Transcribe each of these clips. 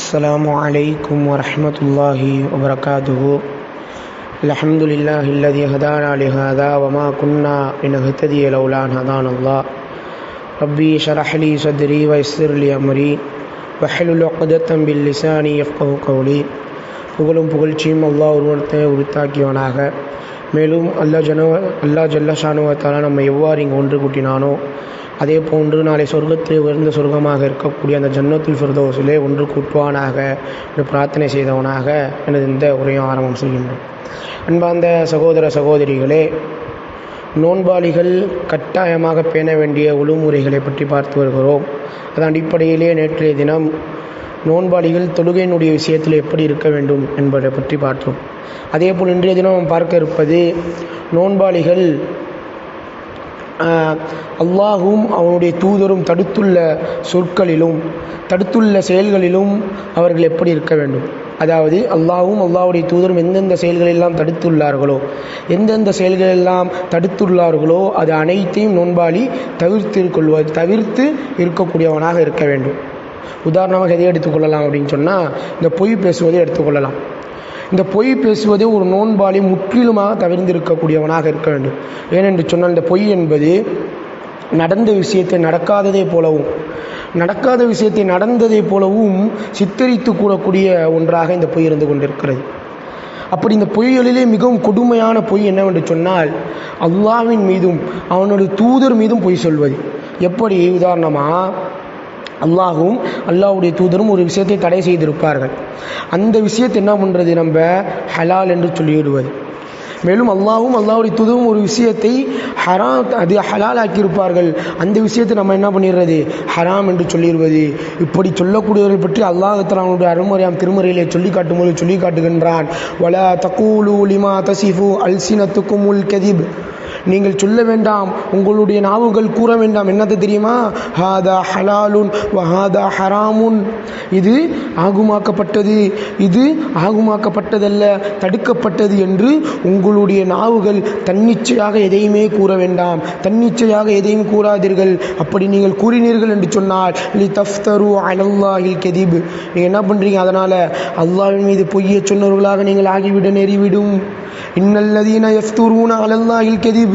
السلام عليكم ورحمة الله وبركاته. الحمد لله الذي هدانا لهذا وما كنا لنهتدي لولا أن هدانا الله. ربي شرح لي صدري ويسر لي أمري. وحلل عقدة باللسان يفقه قولي. புகழும் புகழ்ச்சியும் அல்லாஹ் ஒருவனத்தை உருத்தாக்கியவனாக மேலும் அல்லாஹ் ஜன அல்லாஹ் ஜல்லஷானுவத்தால் நம்ம எவ்வாறு இங்கே ஒன்று கூட்டினானோ அதே போன்று நாளை சொர்க்கத்தில் உயர்ந்த சொர்க்கமாக இருக்கக்கூடிய அந்த ஜன்னத்துல் ஃபிர்தோஸிலே ஒன்று கூட்டுவானாக என்று பிரார்த்தனை செய்தவனாக எனது இந்த உரையும் ஆரம்பம் செய்கின்றேன் அன்பார்ந்த சகோதர சகோதரிகளே நோன்பாளிகள் கட்டாயமாக பேண வேண்டிய ஒழுங்குமுறைகளை பற்றி பார்த்து வருகிறோம். அதன் அடிப்படையிலே நேற்றைய தினம் நோன்பாளிகள் தொழுகையினுடைய விஷயத்தில் எப்படி இருக்க வேண்டும் என்பதை பற்றி பார்த்தோம். அதே போல் இன்றைய தினம் பார்க்க இருப்பது நோன்பாளிகள் அல்லாஹும் அவனுடைய தூதரும் தடுத்துள்ள சொற்களிலும் தடுத்துள்ள செயல்களிலும் அவர்கள் எப்படி இருக்க வேண்டும்? அதாவது அல்லாஹும் அல்லாவுடைய தூதரும் எந்தெந்த செயல்களெல்லாம் தடுத்துள்ளார்களோ எந்தெந்த செயல்களெல்லாம் தடுத்துள்ளார்களோ அது அனைத்தையும் நோன்பாளி தவிர்த்து கொள்வது தவிர்த்து இருக்கக்கூடியவனாக இருக்க வேண்டும். உதாரணமாக எதை எடுத்துக்கொள்ளலாம் அப்படின்னு சொன்னால் இந்த பொய் பேசுவதை எடுத்துக்கொள்ளலாம் இந்த பொய் பேசுவதை ஒரு நோன்பாளி முற்றிலுமாக தவிர்ந்திருக்கக்கூடியவனாக இருக்க வேண்டும். ஏனென்று சொன்னால் இந்த பொய் என்பது நடந்த விஷயத்தை நடக்காததை போலவும் நடக்காத விஷயத்தை நடந்ததை போலவும் சித்தரித்து கூறக்கூடிய ஒன்றாக இந்த பொய் இருந்து கொண்டிருக்கிறது. அப்படி இந்த பொய்களிலே மிகவும் கொடுமையான பொய் என்னவென்று சொன்னால் அல்லாவின் மீதும் அவனுடைய தூதர் மீதும் பொய் சொல்வது. எப்படி? உதாரணமாக அல்லாஹும் அல்லாஹுடைய தூதரும் ஒரு விஷயத்தை தடை செய்திருப்பார்கள். அந்த விஷயத்தை என்ன பண்ணுறது நம்ம? ஹலால் என்று சொல்லிவிடுவது. மேலும் அல்லாவும் அல்லாவுடைய தூதரும் ஒரு விஷயத்தை ஹராம் அது ஹலால் ஆக்கியிருப்பார்கள் அந்த விஷயத்தை நம்ம என்ன பண்ணிடுறது? ஹராம் என்று சொல்லிடுவது. இப்படி சொல்லக்கூடியவர்கள் பற்றி அல்லாஹத்தில் அவனுடைய அருமறையாம் திருமறையிலே சொல்லி காட்டும்போது சொல்லி காட்டுகின்றான். வல தக்கூலு லிமா தசிஃபு அல்சினத்துக்கும் உல் கதிப். நீங்கள் சொல்ல வேண்டாம் உங்களுடைய நாவுகள் கூற வேண்டாம். என்னது தெரியுமா? ஹாதா ஹலாலுன் ஹாதா ஹராமுன். இது ஆகுமாக்கப்பட்டது. இது ஆகுமாக்கப்பட்டதல்ல தடுக்கப்பட்டது என்று உங்களுடைய நாவுகள் தன்னிச்சையாக எதையுமே கூற வேண்டாம். தன்னிச்சையாக எதையும் கூறாதீர்கள். அப்படி நீங்கள் கூறினீர்கள் என்று சொன்னால் லி தஃப்தரு அலல்லாஹில் கெதிப். நீங்கள் என்ன பண்ணுறீங்க அதனால் அல்லாவின் மீது பொய்யை சொன்னவர்களாக நீங்கள் ஆகிவிட நெறிவிடும் இன்னல்லதீன எஃப்தூரூன அலல்லாஹில் கெதிப்.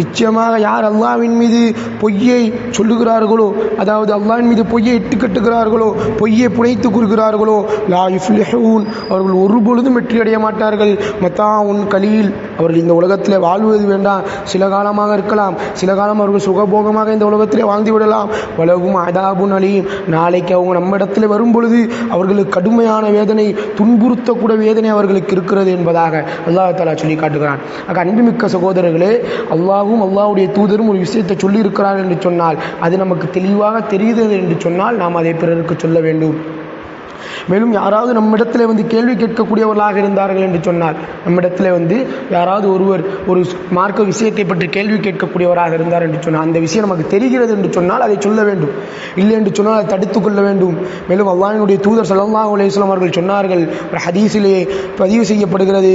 நிச்சயமாக யார் அல்லாவின் மீது பொய்யை சொல்லுகிறார்களோ அதாவது அல்லாவின் மீது பொய்யை இட்டு கட்டுகிறார்களோ பொய்யை புனைத்து கூறுகிறார்களோ லா யுஃப்லிஹூன் அவர்கள் ஒருபொழுதும் வெற்றி அடைய மாட்டார்கள். மத்தா உன் கலியில் அவர்கள் இந்த உலகத்தில் வாழ்வது வேண்டாம். சில காலமாக இருக்கலாம். சில காலம் அவர்கள் சுகபோகமாக இந்த உலகத்திலே வாழ்ந்து விடலாம். உலகும் அதாபுன் அலியும் நாளைக்கு அவங்க நம்ம இடத்துல வரும் பொழுது அவர்களுக்கு கடுமையான வேதனை துன்புறுத்தக்கூட வேதனை அவர்களுக்கு இருக்கிறது என்பதாக அல்லாஹ் தாலா சொல்லி காட்டுகிறான். ஆக அன்புமிக்க சகோதரர்களே அல்லாஹ்வும் அல்லாஹ்வுடைய தூதரும் ஒரு விஷயத்தை சொல்லியிருக்கிறார் என்று சொன்னால் அது நமக்கு தெளிவாக தெரிகிறது என்று சொன்னால் நாம் அதை பிறருக்கு சொல்ல வேண்டும். மேலும் யாராவது நம்மிடத்தில் வந்து கேள்வி கேட்கக்கூடியவர்களாக இருந்தார்கள் என்று சொன்னால் நம்மிடத்தில் வந்து யாராவது ஒருவர் ஒரு மார்க்க விஷயத்தை பற்றி கேள்வி கேட்கக்கூடியவராக இருந்தார் என்று சொன்னால் அந்த விஷயம் நமக்கு தெரிகிறது என்று சொன்னால் அதை சொல்ல வேண்டும். இல்லை என்று சொன்னால் அதை தடுத்து கொள்ள வேண்டும். மேலும் அல்லாஹினுடைய தூதர் ஸல்லல்லாஹு அலைஹி அவர்கள் சொன்னார்கள் ஒரு ஹதீஸிலே பதிவு செய்யப்படுகிறது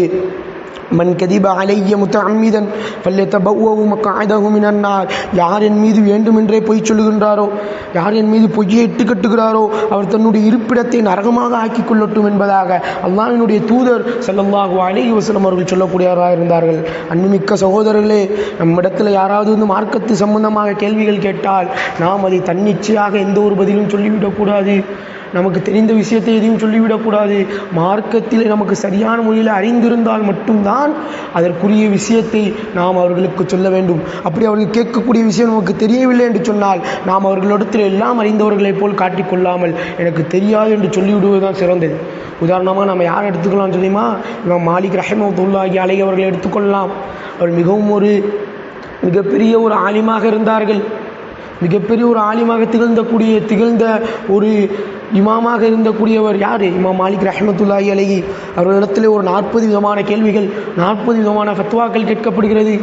மன் கதிப அலைய முத்தமிதன் ஃபல்யதபவ்வவு மக்அதஹு மினன் நார் யார் என் மீது வேண்டுமென்றே பொய் சொல்லுகின்றாரோ? யார் என் மீது பொய்யை இட்டு கட்டுகிறாரோ? அவர் தன்னுடைய இருப்பிடத்தை நரகமாக ஆக்கி கொள்ளட்டும் என்பதாக அல்லாவினுடைய தூதர் ஸல்லல்லாஹு அலைஹி வஸல்லம் அவர்கள் சொல்லக்கூடியவராக இருந்தார்கள். அன்புமிக்க சகோதரர்களே நம்மிடத்தில் யாராவது வந்து மார்க்கத்து சம்பந்தமாக கேள்விகள் கேட்டால் நாம் அதை தன்னிச்சையாக எந்த ஒரு பதிலும் சொல்லிவிடக்கூடாது நமக்கு தெரிந்த விஷயத்தை எதையும் சொல்லிவிடக்கூடாது மார்க்கத்தில் நமக்கு சரியான முறையில் அறிந்திருந்தால் மட்டும்தான் அதற்குரிய விஷயத்தை நாம் அவர்களுக்கு சொல்ல வேண்டும். அப்படி அவர்கள் கேட்கக்கூடிய விஷயம் நமக்கு தெரியவில்லை என்று சொன்னால் நாம் அவர்களிடத்தில் எல்லாம் அறிந்தவர்களைப் போல் காட்டிக்கொள்ளாமல் எனக்கு தெரியாது என்று சொல்லிவிடுவது தான் சிறந்தது. உதாரணமாக நம்ம யார் எடுத்துக்கலாம் தெரியுமா? இவன் மாலிக் ரஹமத்துல்லாஹி அலை அவர்களை எடுத்துக்கொள்ளலாம். அவர் மிகவும் ஒரு மிகப்பெரிய ஒரு ஆலிமாக இருந்தார்கள். மிகப்பெரிய ஒரு ஆலிமாக திகழ்ந்தக்கூடிய திகழ்ந்த ஒரு இமாமாக இருந்தக்கூடியவர் யார்? இமாம் மாலிக் ரஹமத்துல்லாஹி அலகி அவர்களிடத்தில் ஒரு நாற்பது விதமான கேள்விகள் நாற்பது விதமான ஃபத்வாக்கள் கேட்கப்படுகிறது.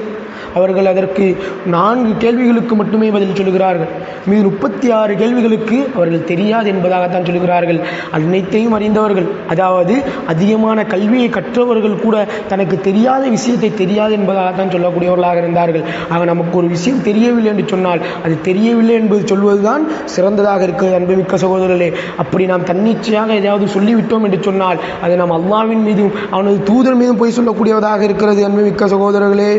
அவர்கள் அதற்கு நான்கு கேள்விகளுக்கு மட்டுமே பதில் சொல்கிறார்கள் மீது முப்பத்தி ஆறு கேள்விகளுக்கு அவர்கள் தெரியாது என்பதாகத்தான் சொல்கிறார்கள் அனைத்தையும் அறிந்தவர்கள் அதாவது அதிகமான கல்வியை கற்றவர்கள் கூட தனக்கு தெரியாத விஷயத்தை தெரியாது என்பதாகத்தான் சொல்லக்கூடியவர்களாக இருந்தார்கள். ஆக நமக்கு ஒரு விஷயம் தெரியவில்லை என்று சொன்னால் அது தெரியவில்லை என்பது சொல்வதுதான் சிறந்ததாக இருக்கிறது அன்புமிக்க சகோதரர்களே. அப்படி நாம் தன்னிச்சையாக ஏதாவது சொல்லிவிட்டோம் என்று சொன்னால் அது நாம் அல்லாவின் மீதும் அவனது தூதர் மீதும் போய் சொல்லக்கூடியவதாக இருக்கிறது அன்புமிக்க சகோதரர்களே.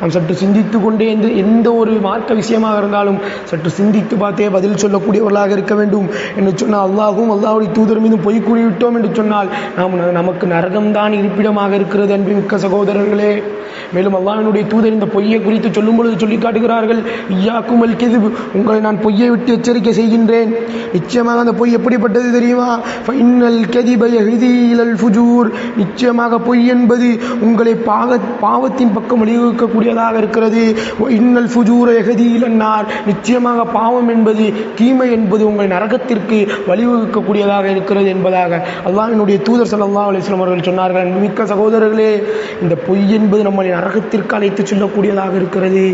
நாம் சற்று சிந்தித்து கொண்டே எந்த எந்த ஒரு மார்க்க விஷயமாக இருந்தாலும் சற்று சிந்தித்து பார்த்தே பதில் சொல்லக்கூடியவர்களாக இருக்க வேண்டும் என்று சொன்னால் அல்லாஹும் அல்லாஹுடைய தூதர் மீதும் பொய் கூறிவிட்டோம் என்று சொன்னால் நாம் நமக்கு நரகம்தான் இருப்பிடமாக இருக்கிறது அன்புமிக்க சகோதரர்களே. மேலும் அல்லாஹ்வினுடைய தூதர் இந்த பொய்யை குறித்து சொல்லும் பொழுது சொல்லி காட்டுகிறார்கள் ஐயாக்கும் அல் உங்களை நான் பொய்யை விட்டு எச்சரிக்கை செய்கின்றேன். நிச்சயமாக அந்த பொய் எப்படிப்பட்டது தெரியுமா? ஃபைனல் கெதிப எஹ்தீலல் ஃபுஜூர். நிச்சயமாக பொய் என்பது உங்களை பாக பாவத்தின் பக்கம் வழிவகுக்கக்கூடியதாக இருக்கிறது. இன்னல் ஃபுஜூர எகதியிலன்னார் நிச்சயமாக பாவம் என்பது தீமை என்பது உங்கள் நரகத்திற்கு வழிவகுக்கக்கூடியதாக இருக்கிறது என்பதாக அல்லாஹ்வினுடைய தூதர் ஸல்லல்லாஹு அலைஹி அவர்கள் சொன்னார்கள். அன்புமிக்க சகோதரர்களே இந்த பொய் என்பது நம்மளை நரகத்திற்கு அழைத்து செல்லக்கூடியதாக இருக்கிறது.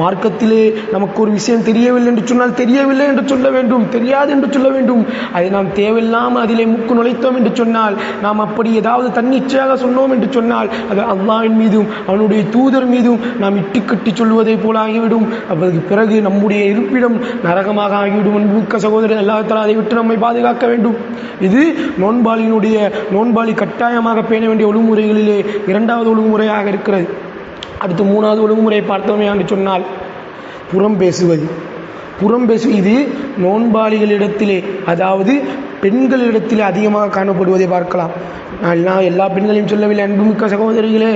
மார்க்கத்திலே நமக்கு ஒரு விஷயம் தெரியவில்லை என்று சொன்னால் தெரியவில்லை என்று சொல்ல வேண்டும் தெரியாது என்று சொல்ல வேண்டும். அதை நாம் தேவையில்லாமல் அதிலே முக்கு நுழைத்தோம் என்று சொன்னால் நாம் அப்படி ஏதாவது தன்னிச்சையாக சொன்னோம் என்று சொன்னால் அது அல்லாவின் மீதும் அவனுடைய தூதர் மீதும் நாம் இட்டுக்கட்டி சொல்வதைப் போல ஆகிவிடும். அதற்கு பிறகு நம்முடைய இருப்பிடம் நரகமாக ஆகிவிடும் மூக்க சகோதரர். எல்லாத்தால் அதை விட்டு நம்மை பாதுகாக்க வேண்டும். இது நோன்பாளியினுடைய நோன்பாளி கட்டாயமாக பேண வேண்டிய ஒழுங்குமுறைகளிலே இரண்டாவது ஒழுங்குமுறையாக இருக்கிறது. அடுத்து மூணாவது ஒழுங்குமுறையை பார்த்தோமே என்று சொன்னால் புறம் பேசுவது. புறம் பேசு இது நோன்பாளிகளிடத்திலே அதாவது பெண்களிடத்தில் அதிகமாக காணப்படுவதை பார்க்கலாம். நான் எல்லா எல்லா பெண்களையும் சொல்லவில்லை அன்புமிக்க சகோதரிகளே.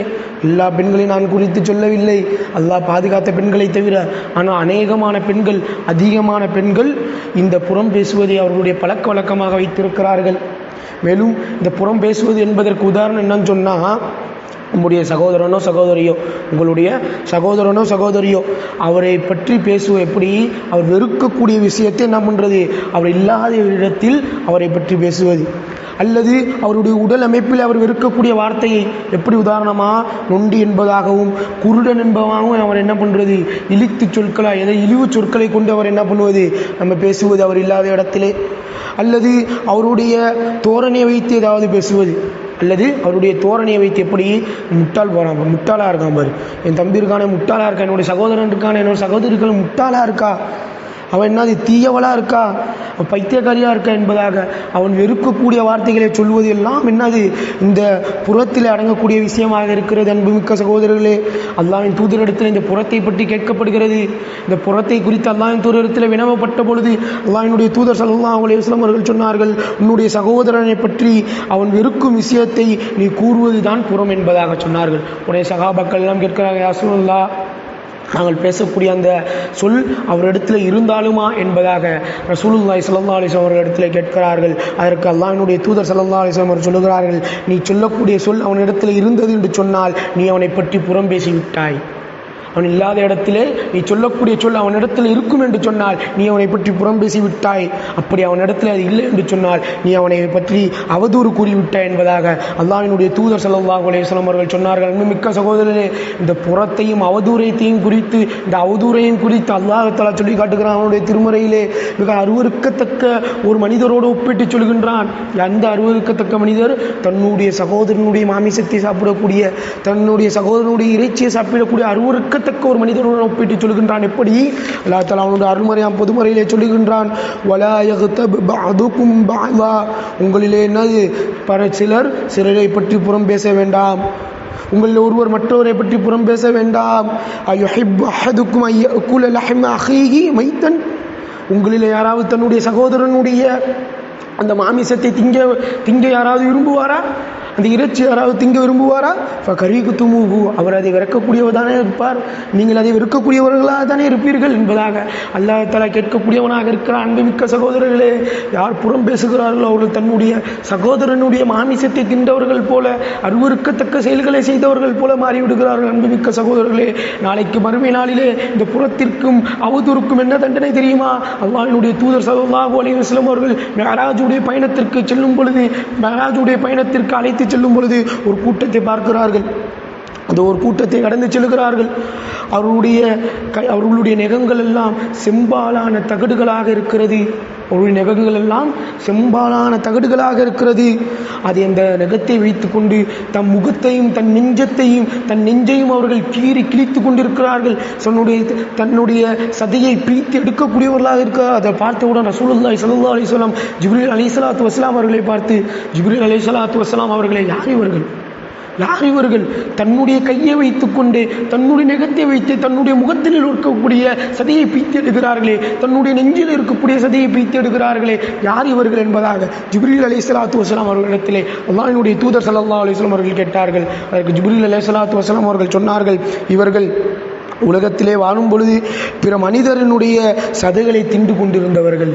எல்லா பெண்களையும் நான் குறித்து சொல்லவில்லை. அல்லாஹ் பாதுகாத்த பெண்களை தவிர ஆனால் அநேகமான பெண்கள் அதிகமான பெண்கள் இந்த புறம் பேசுவதை அவர்களுடைய பழக்க வழக்கமாக வைத்திருக்கிறார்கள். மேலும் இந்த புறம் பேசுவது என்பதற்கு உதாரணம் என்னன்னு சொன்னால் உங்களுடைய சகோதரனோ சகோதரியோ உங்களுடைய சகோதரனோ சகோதரியோ அவரை பற்றி பேசுவோம். எப்படி? அவர் வெறுக்கக்கூடிய விஷயத்தை என்ன பண்ணுறது அவர் இல்லாத இடத்தில் அவரை பற்றி பேசுவது. அல்லது அவருடைய உடல் அமைப்பில் அவர் வெறுக்கக்கூடிய வார்த்தையை எப்படி உதாரணமாக நொண்டி என்பதாகவும் குருடன் என்பதாகவும் அவர் என்ன பண்ணுறது இழித்து சொற்களாக எதை இழிவு சொற்களை கொண்டு அவர் என்ன பண்ணுவது? நம்ம பேசுவது அவர் இல்லாத இடத்திலே. அல்லது அவருடைய தோரணையை வைத்து ஏதாவது பேசுவது. அல்லது அவருடைய தோரணையை வைத்து எப்படி முட்டாள் போகிறான் முட்டாளாக இருக்கான் பாரு. என் தம்பி இருக்கானே முட்டாளாக இருக்கா? என்னுடைய சகோதரன் இருக்கானே என்னோட சகோதரிகள் முட்டாளாக இருக்கா? அவன் என்னது தீயவளாக இருக்கா? அவன் பைத்தியக்காரியாக இருக்கா என்பதாக அவன் வெறுக்கக்கூடிய வார்த்தைகளை சொல்வது எல்லாம் என்னது இந்த புறத்தில் அடங்கக்கூடிய விஷயமாக இருக்கிறது அன்புமிக்க சகோதரர்களே. அல்லாவின் தூதரிடத்தில் இந்த புறத்தை பற்றி கேட்கப்படுகிறது. இந்த புறத்தை குறித்து அல்லாவின் தூதரிடத்தில் வினவப்பட்ட பொழுது அல்லாவினுடைய தூதர் சல்லா அவளை இஸ்லாம் அவர்கள் சொன்னார்கள் உன்னுடைய சகோதரனை பற்றி அவன் வெறுக்கும் விஷயத்தை நீ கூறுவது தான் புறம் என்பதாக சொன்னார்கள். உடைய சகாபாக்கள் எல்லாம் கேட்கிறாங்க யாசுல்லா நாங்கள் பேசக்கூடிய அந்த சொல் அவரிடத்தில் இருந்தாலுமா என்பதாக ரசூலுல்லாய் சல்லா அலிஸ்லாம் அவர்களிடத்தில் கேட்கிறார்கள். அதற்கு அல்லாஹினுடைய தூதர் சல்லா அலிஸ்லாம் அவர் சொல்லுகிறார்கள் நீ சொல்லக்கூடிய சொல் அவனிடத்தில் இருந்தது என்று சொன்னால் நீ அவனை பற்றி புறம் பேசிவிட்டாய். அவன் இல்லாத இடத்திலே நீ சொல்லக்கூடிய சொல் அவனிடத்தில் இருக்கும் என்று சொன்னால் நீ அவனை பற்றி புறம் பேசிவிட்டாய். அப்படி அவனிடத்தில் அது இல்லை என்று சொன்னால் நீ அவனை பற்றி அவதூறு கூறிவிட்டாய் என்பதாக அல்லாஹினுடைய தூதர் சல்லாஹ் அலையம் அவர்கள் சொன்னார்கள். மிக்க சகோதரரே இந்த புறத்தையும் அவதூறையத்தையும் குறித்து இந்த அவதூறையும் குறித்து அல்லாஹாலா சொல்லி காட்டுகிறான் அவனுடைய திருமுறையிலே. மிக அருவருக்கத்தக்க ஒரு மனிதரோடு ஒப்பிட்டு சொல்கின்றான். அந்த அருவருக்கத்தக்க மனிதர் தன்னுடைய சகோதரனுடைய மாமிசத்தை சாப்பிடக்கூடிய தன்னுடைய சகோதரனுடைய இறைச்சியை சாப்பிடக்கூடிய அருவருக்க குறிப்பிடத்தக்க ஒரு மனிதனுடன் ஒப்பிட்டு சொல்கின்றான். எப்படி? அல்லா தலா அவனுடைய அருள்முறையாம் பொதுமுறையிலே சொல்லுகின்றான். வலா யகுதப் பஅதுக்கும் உங்களிலே என்னது? பல சிலர் சிலரை பற்றி புறம் பேச வேண்டாம். உங்களில் ஒருவர் மற்றவரை பற்றி புறம் பேச வேண்டாம். அஹதுக்கும் ஐயக்குல மைத்தன். உங்களில் யாராவது தன்னுடைய சகோதரனுடைய அந்த மாமிசத்தை திங்க திங்க யாராவது விரும்புவாரா? அந்த இறைச்சி யாராவது திங்க விரும்புவாரா? இப்போ கருவிக்கு துமுகு அவர் அதை விறக்கக்கூடியவர் தானே இருப்பார். நீங்கள் அதை விறக்கக்கூடியவர்களாக தானே இருப்பீர்கள் என்பதாக அல்லாஹ் தலா கேட்கக்கூடியவனாக இருக்கிற அன்புமிக்க சகோதரர்களே யார் புறம் பேசுகிறார்களோ அவர்கள் தன்னுடைய சகோதரனுடைய மாமிசத்தை தின்றவர்கள் போல அருவருக்கத்தக்க செயல்களை செய்தவர்கள் போல மாறிவிடுகிறார்கள். அன்புமிக்க சகோதரர்களே நாளைக்கு மறுமை நாளிலே இந்த புறத்திற்கும் அவதூறுக்கும் என்ன தண்டனை தெரியுமா? அல்லாஹினுடைய தூதர் சல்லாஹூ அலி வஸ்லம் அவர்கள் மெஹராஜுடைய பயணத்திற்கு செல்லும் பொழுது மெஹராஜுடைய பயணத்திற்கு அழைத்து செல்லும் பொழுது ஒரு கூட்டத்தை பார்க்கிறார்கள். அந்த ஒரு கூட்டத்தை கடந்து செல்கிறார்கள். அவர்களுடைய கை அவர்களுடைய நெகங்கள் எல்லாம் செம்பாலான தகடுகளாக இருக்கிறது. அவருடைய நெகங்கள் எல்லாம் செம்பாலான தகடுகளாக இருக்கிறது. அதை அந்த நெகத்தை வைத்துக்கொண்டு தம் முகத்தையும் தன் நெஞ்சத்தையும் தன் நெஞ்சையும் அவர்கள் கீறி கிழித்து கொண்டிருக்கிறார்கள். தன்னுடைய தன்னுடைய சதையை பிரித்து எடுக்கக்கூடியவர்களாக இருக்கிறார். அதை பார்த்தவுடன் ரசூலுல்லாய் ஸல்லல்லாஹு அலிஸ்லாம் ஜிப்ரில் ஜிப்ரீல் அலைஹிஸ்ஸலாத்து வஸலாம் அவர்களை பார்த்து ஜிப்ரீல் அலைஹிஸ்ஸலாத்து வஸ்லாம் அவர்களை யார் இவர்கள்? யார் இவர்கள்? தன்னுடைய கையை வைத்துக்கொண்டு தன்னுடைய நெகத்தை வைத்து தன்னுடைய முகத்தில் இருக்கக்கூடிய சதையை பீத்து எடுக்கிறார்களே தன்னுடைய நெஞ்சில் இருக்கக்கூடிய சதையை பீத்து எடுக்கிறார்களே யார் இவர்கள் என்பதாக ஜிப்ரீல் அலி சலாத்து வசலாம் அவர்களிடத்திலே அல்லாஹினுடைய தூதர் சல்லா அலிஸ்லாம் அவர்கள் கேட்டார்கள். அதற்கு ஜிப்ரீல் அலி சலாத்து வசலாம் அவர்கள் சொன்னார்கள் இவர்கள் உலகத்திலே வாழும் பொழுது பிற மனிதரினுடைய சதைகளை தின்று கொண்டிருந்தவர்கள்.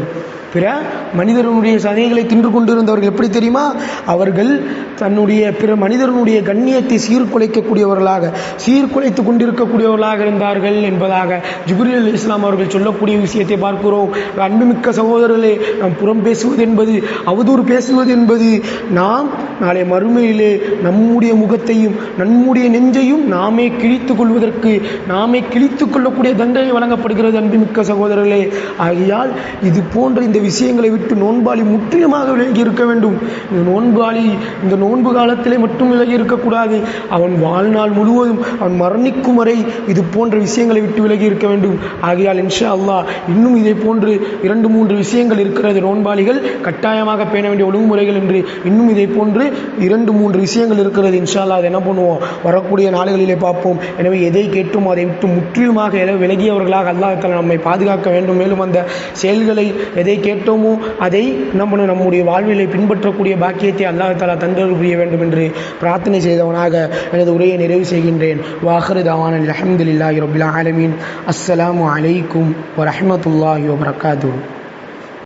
பிற மனிதனுடைய சதைகளை தின்று கொண்டிருந்தவர்கள் எப்படி தெரியுமா? அவர்கள் தன்னுடைய பிற மனிதனுடைய கண்ணியத்தை சீர்குலைக்கக்கூடியவர்களாக சீர்குலைத்து கொண்டிருக்கக்கூடியவர்களாக இருந்தார்கள் என்பதாக ஜிப்ரீல் அலி இஸ்லாம் அவர்கள் சொல்லக்கூடிய விஷயத்தை பார்க்கிறோம். அன்புமிக்க சகோதரர்களே நாம் புறம் பேசுவது என்பது அவதூறு பேசுவது என்பது நாம் நாளை மறுமையிலே நம்முடைய முகத்தையும் நம்முடைய நெஞ்சையும் நாமே கிழித்து கொள்வதற்கு நாமே கிழித்து கொள்ளக்கூடிய தண்டனை வழங்கப்படுகிறது அன்புமிக்க சகோதரர்களே. ஆகையால் இது போன்ற இந்த விஷயங்களை விட்டு நோன்பாளி முற்றிலுமாக விலகி இருக்க வேண்டும். இந்த நோன்பாளி இந்த நோன்பு காலத்திலே மட்டும் விலகி இருக்கக்கூடாது. அவன் வாழ்நாள் முழுவதும் அவன் மரணிக்கும் வரை இது போன்ற விஷயங்களை விட்டு விலகி இருக்க வேண்டும். ஆகையால் இன்ஷா அல்லாஹ் இன்னும் இதை போன்று இரண்டு மூன்று விஷயங்கள் இருக்கிறது. நோன்பாளிகள் கட்டாயமாக பேண வேண்டிய ஒழுங்குமுறைகள் என்று இன்னும் இதை போன்று இரண்டு மூன்று விஷயங்கள் இருக்கிறது. இன்ஷா அல்லா அதை என்ன பண்ணுவோம்? வரக்கூடிய நாடுகளிலே பார்ப்போம். எனவே எதை கேட்டும் அதை விட்டு முற்றிலுமாக விலகியவர்களாக அல்லாஹ் நம்மை பாதுகாக்க வேண்டும். மேலும் அந்த செயல்களை எதை கேட்டோமோ அதை நம்ம நம்முடைய வாழ்விலை பின்பற்றக்கூடிய பாக்கியத்தை அல்லாஹ் தாலா தந்தருள் புரிய வேண்டும் என்று பிரார்த்தனை செய்தவனாக எனது உரையை நிறைவு செய்கின்றேன். வாஹரு தாவான் அல்ஹம்துலில்லாஹி ரபில் ஆலமீன். அஸ்ஸலாமு அலைக்கும் வரமத்துல்லாஹி வபரகாத்துஹு.